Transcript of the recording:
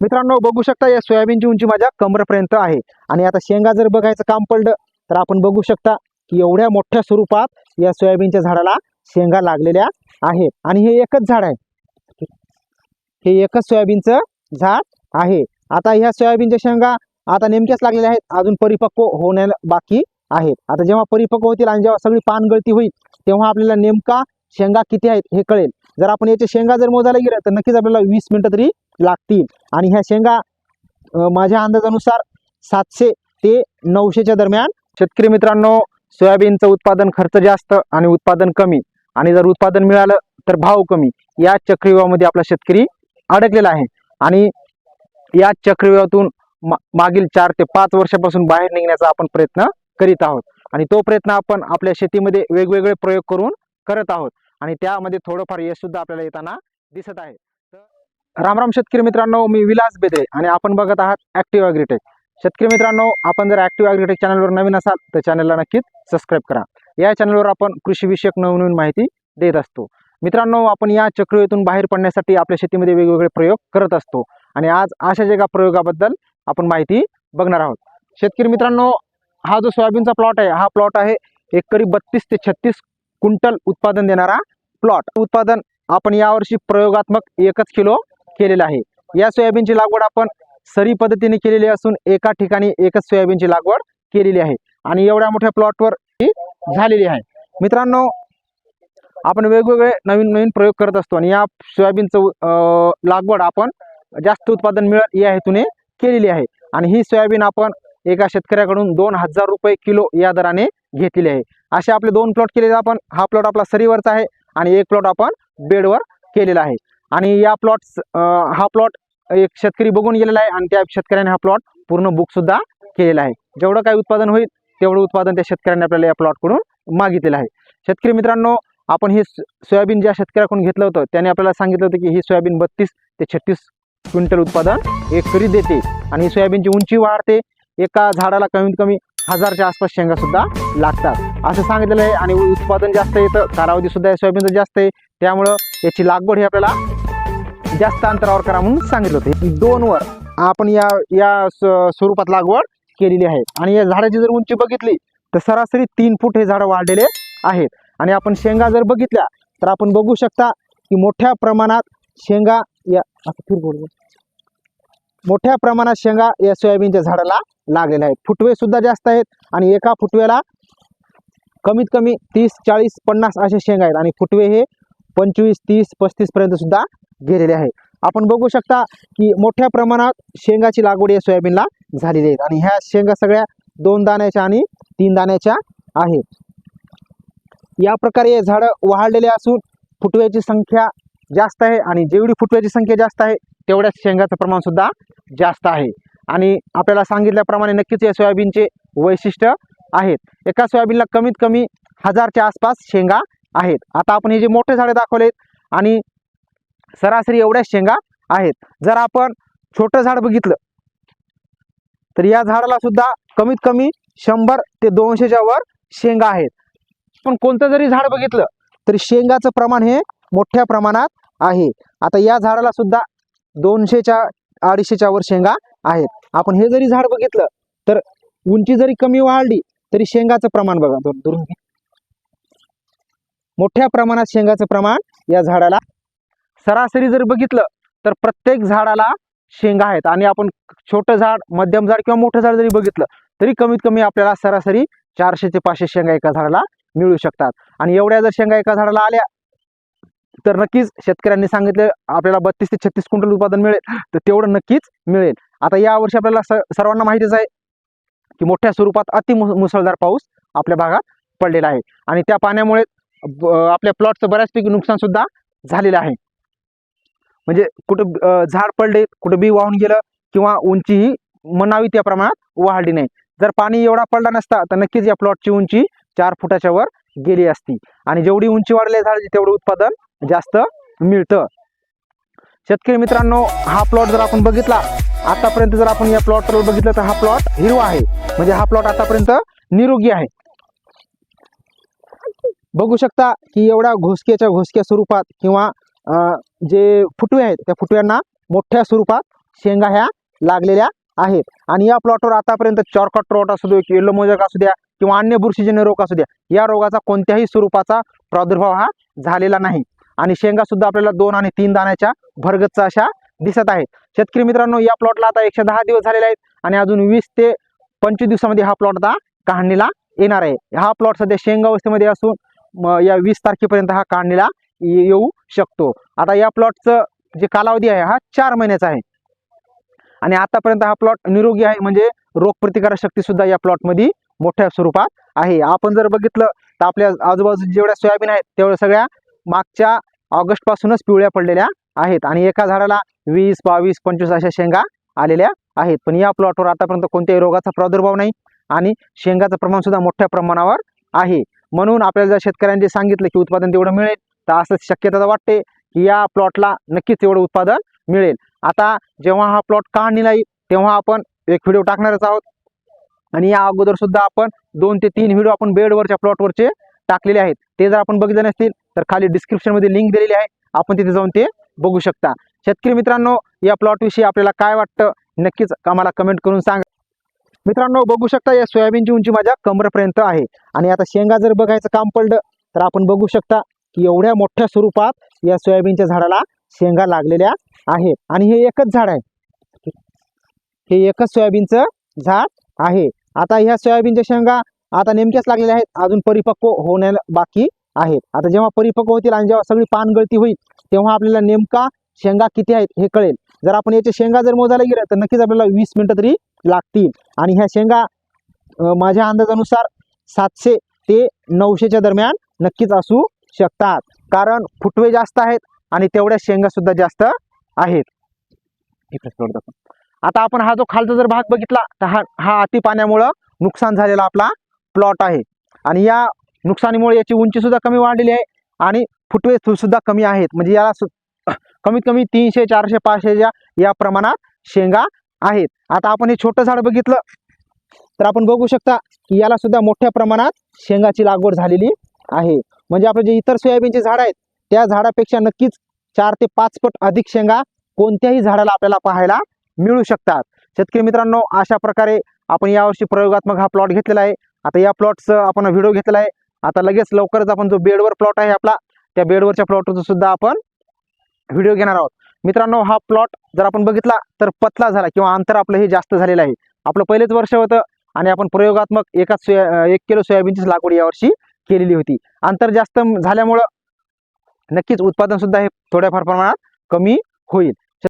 मित्रांनो बघू शकता या सोयाबीनची उंची माझ्या कमरेपर्यंत आहे. आणि आता शेंगा जर बघायचं काम पडलं तर आपण बघू शकता की एवढ्या मोठ्या स्वरूपात या सोयाबीनच्या झाडाला शेंगा लागलेल्या आहेत. आणि हे एकच झाड आहे. हे एकच सोयाबीनचं झाड आहे. आता ह्या सोयाबीनच्या शेंगा आता नेमक्याच लागलेल्या आहेत. अजून परिपक्व होण्याला बाकी आहेत. आता जेव्हा परिपक्व होतील आणि जेव्हा सगळी पानगळती होईल तेव्हा आपल्याला नेमका शेंगा किती आहेत हे कळेल. जर आपण याचे शेंगा जर मोजायला गेलं तर नक्कीच आपल्याला वीस मिनिटं तरी लागतील. आणि ह्या शेंगा माझ्या अंदाजानुसार सातशे ते नऊशेच्या दरम्यान. शेतकरी मित्रांनो सोयाबीनचं उत्पादन खर्च जास्त आणि उत्पादन कमी. आणि जर उत्पादन मिळालं तर भाव कमी. या चक्रव्यूहामध्ये आपला शेतकरी अडकलेला आहे. आणि या चक्रव्यूहातून मा मागील चार ते पाच वर्षापासून बाहेर निघण्याचा आपण प्रयत्न करीत आहोत. आणि तो प्रयत्न आपण आपल्या शेतीमध्ये वेगवेगळे प्रयोग करून करत आहोत. आणि त्यामध्ये थोडंफार यश सुद्धा आपल्याला येताना दिसत आहे. रामराम शेतकरी मित्रांनो मी विलास बेदरे आणि आपण बघत आहात ॲक्टिव्ह ॲग्रीटेक शेतकरी मित्रांनो आपण जर ॲक्टिव्ह ॲग्रीटेक चॅनलवर नवीन असाल तर चॅनलला नक्कीच सबस्क्राईब करा. या चॅनलवर आपण कृषीविषयक नवनवीन माहिती देत असतो. मित्रांनो आपण या चक्रवेतून बाहेर पडण्यासाठी आपल्या शेतीमध्ये वेगवेगळे प्रयोग करत असतो. आणि आज अशाच एका प्रयोगाबद्दल आपण माहिती बघणार आहोत. शेतकरी मित्रांनो हा जो सोयाबीनचा प्लॉट आहे हा प्लॉट आहे एकरी बत्तीस ते छत्तीस क्विंटल उत्पादन देणारा प्लॉट उत्पादन आपण यावर्षी प्रयोगात्मक एकच किलो केलेलं आहे. या सोयाबीनची लागवड आपण सरी पद्धतीने केलेली असून एका ठिकाणी एकच सोयाबीनची लागवड केलेली आहे. आणि एवढ्या मोठ्या प्लॉटवर ही झालेली आहे. मित्रांनो आपण वेगवेगळे नवीन नवीन प्रयोग करत असतो आणि या सोयाबीनचं लागवड आपण जास्त उत्पादन मिळेल या हेतूने केलेली आहे. आणि ही सोयाबीन आपण एका शेतकऱ्याकडून दोन हजार रुपये किलो या दराने घेतलेली आहे. असे आपले दोन प्लॉट केलेले आपण. हा प्लॉट आपला सरीवरचा आहे आणि एक प्लॉट आपण बेडवर केलेला आहे. आणि या प्लॉट हा प्लॉट एक शेतकरी बघून गेलेला आहे आणि त्या शेतकऱ्याने हा प्लॉट पूर्ण बुकसुद्धा केलेला आहे. जेवढं काही उत्पादन होईल तेवढं उत्पादन त्या शेतकऱ्याने आपल्याला या प्लॉटकडून मागितलेलं आहे. शेतकरी मित्रांनो आपण हे सोयाबीन ज्या शेतकऱ्याकडून घेतलं होतं त्याने आपल्याला सांगितलं होतं की ही सोयाबीन बत्तीस ते छत्तीस क्विंटल उत्पादन एकरी देते आणि ही सोयाबीनची उंची वाढते. एका झाडाला कमीत कमी हजारच्या आसपास शेंगासुद्धा लागतात. असं सांगितलेलं आहे आणि उत्पादन जास्त येतं कालावधीसुद्धा सोयाबीनचं जास्त आहे. त्यामुळं याची लागवड ही आपल्याला जास्त अंतरावर करा म्हणून सांगितलं होतं. दोन वर आपण या या स्वरूपात लागवड केलेली आहे. आणि या झाडाची जर उंची बघितली तर सरासरी तीन फूट हे झाडं वाढलेले आहेत. आणि आपण शेंगा जर बघितल्या तर आपण बघू शकता की मोठ्या प्रमाणात शेंगा या फिर बोल. मोठ्या प्रमाणात शेंगा या सोयाबीनच्या झाडाला लागलेल्या आहेत. फुटवे सुद्धा जास्त आहेत आणि एका फुटव्याला कमीत कमी तीस चाळीस पन्नास असे शेंगा आहेत. आणि फुटवे हे पंचवीस तीस पस्तीस पर्यंत सुद्धा गेलेले आहे. आपण बघू शकता की मोठ्या प्रमाणात शेंगाची लागवड या सोयाबीनला झालेली आहे. आणि ह्या शेंगा सगळ्या दोन दाण्याच्या आणि तीन दाण्याच्या आहे. या प्रकारे हे झाडं वाढलेले असून फुटव्याची संख्या जास्त आहे आणि जेवढी फुटव्याची संख्या जास्त आहे तेवढ्याच शेंगाचं प्रमाण सुद्धा जास्त आहे. आणि आपल्याला सांगितल्याप्रमाणे नक्कीच या सोयाबीनचे वैशिष्ट्य आहेत. एका सोयाबीनला कमीत कमी हजारच्या आसपास शेंगा आहेत. आता आपण हे जे मोठे झाडे दाखवलेत आणि सरासरी एवढ्या शेंगा आहेत. जर आपण छोटं झाड बघितलं तर या झाडाला सुद्धा कमीत कमी शंभर ते दोनशेच्या वर शेंगा आहेत. पण कोणतं जरी झाड बघितलं तरी शेंगाचं प्रमाण हे मोठ्या प्रमाणात आहे. आता या झाडाला सुद्धा दोनशेच्या अडीचशेच्या वर शेंगा आहेत. आपण हे जरी झाड बघितलं तर उंची जरी कमी वाढली तरी शेंगाचं प्रमाण बघा. दूर- दुरून मोठ्या प्रमाणात शेंगाचं प्रमाण या झाडाला सरासरी जर बघितलं तर प्रत्येक झाडाला शेंगा आहेत. आणि आपण छोटं झाड मध्यम झाड किंवा मोठं झाड जरी बघितलं तरी कमीत कमी आपल्याला सरासरी चारशे ते पाचशे शेंगा एका झाडाला मिळू शकतात. आणि एवढ्या जर शेंगा एका झाडाला आल्या तर नक्कीच शेतकऱ्यांनी सांगितलं आपल्याला बत्तीस ते छत्तीस क्विंटल उत्पादन मिळेल तर तेवढं नक्कीच मिळेल. आता या वर्षी आपल्याला सर्वांना माहितीच आहे की मोठ्या स्वरूपात अति मुसळधार पाऊस आपल्या भागात पडलेला आहे. आणि त्या पाण्यामुळे आपल्या प्लॉटचं बऱ्याचपैकी नुकसान सुद्धा झालेलं आहे. म्हणजे कुठं झाड पडले कुठं बी वाहून गेलं किंवा उंची ही म्हणावी त्या प्रमाणात वाढली नाही. जर पाणी एवढा पडला नसता तर नक्कीच या प्लॉटची उंची चार फुटाच्या वर गेली असती. आणि जेवढी उंची वाढली झाडाची तेवढं उत्पादन जास्त मिळतं. शेतकरी मित्रांनो हा प्लॉट जर आपण बघितला आतापर्यंत जर आपण या प्लॉटवर बघितलं तर हा प्लॉट हिरवा आहे. म्हणजे हा प्लॉट आतापर्यंत निरोगी आहे. बघू शकता की एवढ्या घोसक्याच्या घोसक्या स्वरूपात किंवा जे फुटवे आहेत त्या फुटव्यांना मोठ्या स्वरूपात शेंगा ह्या लागलेल्या आहेत. आणि या प्लॉटवर आतापर्यंत चॉरकट रोट असू दे येलो मोजक असू द्या किंवा अन्य बुरशीजन्य रोग असू द्या या रोगाचा कोणत्याही स्वरूपाचा प्रादुर्भाव हा झालेला नाही. आणि शेंगा सुद्धा आपल्याला दोन आणि तीन दाण्याच्या भरगतचा अशा दिसत आहेत. शेतकरी मित्रांनो या प्लॉटला आता एकशे दहा दिवस झालेले आहेत आणि अजून वीस ते पंचवीस दिवसामध्ये हा प्लॉट आता काढणीला येणार आहे. हा प्लॉट सध्या शेंगा अवस्थेमध्ये असून या वीस तारखेपर्यंत हा काढणीला येऊ शकतो. आता या प्लॉटचं जे कालावधी आहे हा चार महिन्याचा आहे. आणि आतापर्यंत हा प्लॉट निरोगी आहे म्हणजे रोगप्रतिकारक शक्ती सुद्धा या प्लॉटमध्ये मोठ्या स्वरूपात आहे. आपण जर बघितलं तर आपल्या आजूबाजू जेवढ्या सोयाबीन आहेत तेवढ्या सगळ्या मागच्या ऑगस्ट पासूनच पिवळ्या पडलेल्या आहेत. आणि एका झाडाला वीस बावीस पंचवीस अशा शेंगा आलेल्या आहेत. पण या प्लॉटवर आतापर्यंत कोणत्याही रोगाचा प्रादुर्भाव नाही आणि शेंगाचं प्रमाण सुद्धा मोठ्या प्रमाणावर आहे. म्हणून आपल्याला जर शेतकऱ्यांनी सांगितलं की उत्पादन तेवढं मिळेल तर असं शक्यता वाटते की या प्लॉटला नक्कीच तेवढं उत्पादन मिळेल. आता जेव्हा हा प्लॉट काढणीला येईल तेव्हा आपण एक व्हिडिओ टाकणारच आहोत. आणि या अगोदर सुद्धा आपण दोन ते तीन व्हिडिओ आपण बेडवरच्या प्लॉटवरचे टाकलेले आहेत. ते जर आपण बघितले नसतील तर खाली डिस्क्रिप्शनमध्ये लिंक दिलेली आहे. आपण तिथे जाऊन ते बघू शकता. शेतकरी मित्रांनो या प्लॉटविषयी आपल्याला काय वाटतं नक्कीच आम्हाला कमेंट करून सांगा. मित्रांनो बघू शकता या सोयाबीनची उंची माझ्या कमरेपर्यंत आहे. आणि आता शेंगा जर बघायचं काम पडलं तर आपण बघू शकता की एवढ्या मोठ्या स्वरूपात या सोयाबीनच्या झाडाला शेंगा लागलेल्या आहेत. आणि हे एकच झाड आहे. हे एकच सोयाबीनचं झाड आहे. आता ह्या सोयाबीनच्या शेंगा आता नेमक्याच लागलेल्या आहेत. अजून परिपक्व होण्याला बाकी आहेत. आता जेव्हा परिपक्व होतील आणि जेव्हा सगळी पानगळती होईल तेव्हा आपल्याला नेमका शेंगा किती आहेत हे कळेल. जर आपण याचे शेंगा जर मोजायला गेलं तर नक्कीच आपल्याला वीस मिनिटं तरी लागतील. आणि ह्या शेंगा माझ्या अंदाजानुसार सातशे ते नऊशेच्या दरम्यान नक्कीच असू शकतात. कारण फुटवे जास्त आहेत आणि तेवढ्या शेंगा सुद्धा जास्त आहेत. आता आपण हा जो खालचा जर भाग बघितला तर हा हा अति पाण्यामुळं नुकसान झालेला आपला प्लॉट आहे. आणि या नुकसानीमुळे याची उंची सुद्धा कमी वाढलेली आहे आणि फुटवे सुद्धा कमी आहेत. म्हणजे याला कमीत कमी तीनशे चारशे पाचशेच्या या प्रमाणात शेंगा आहेत. आता आपण हे छोटं झाड बघितलं तर आपण बघू शकता की याला सुद्धा मोठ्या प्रमाणात शेंगाची लागवड झालेली आहे. म्हणजे आपले जे इतर सोयाबीनचे झाड आहेत त्या झाडापेक्षा नक्कीच चार ते पाच पट अधिक शेंगा कोणत्याही झाडाला आपल्याला पाहायला मिळू शकतात. शेतकरी मित्रांनो अशा प्रकारे आपण यावर्षी प्रयोगात्मक हा प्लॉट घेतलेला आहे. आता या प्लॉटचं आपण व्हिडिओ घेतलेला आहे. आता लगेच लवकरच आपण जो बेडवर प्लॉट आहे आपला त्या बेडवरच्या प्लॉटचा सुद्धा आपण व्हिडिओ घेणार आहोत. मित्रांनो हा प्लॉट जर आपण बघितला तर पतला झाला किंवा अंतर आपलं हे जास्त झालेलं आहे. आपलं पहिलेच वर्ष होतं आणि आपण प्रयोगात्मक एकाच सोया एक किलो सोयाबीनचीच लागवड यावर्षी केलेली होती. अंतर जास्त झाल्यामुळं नक्कीच उत्पादन सुद्धा हे थोड्याफार प्रमाणात कमी होईल.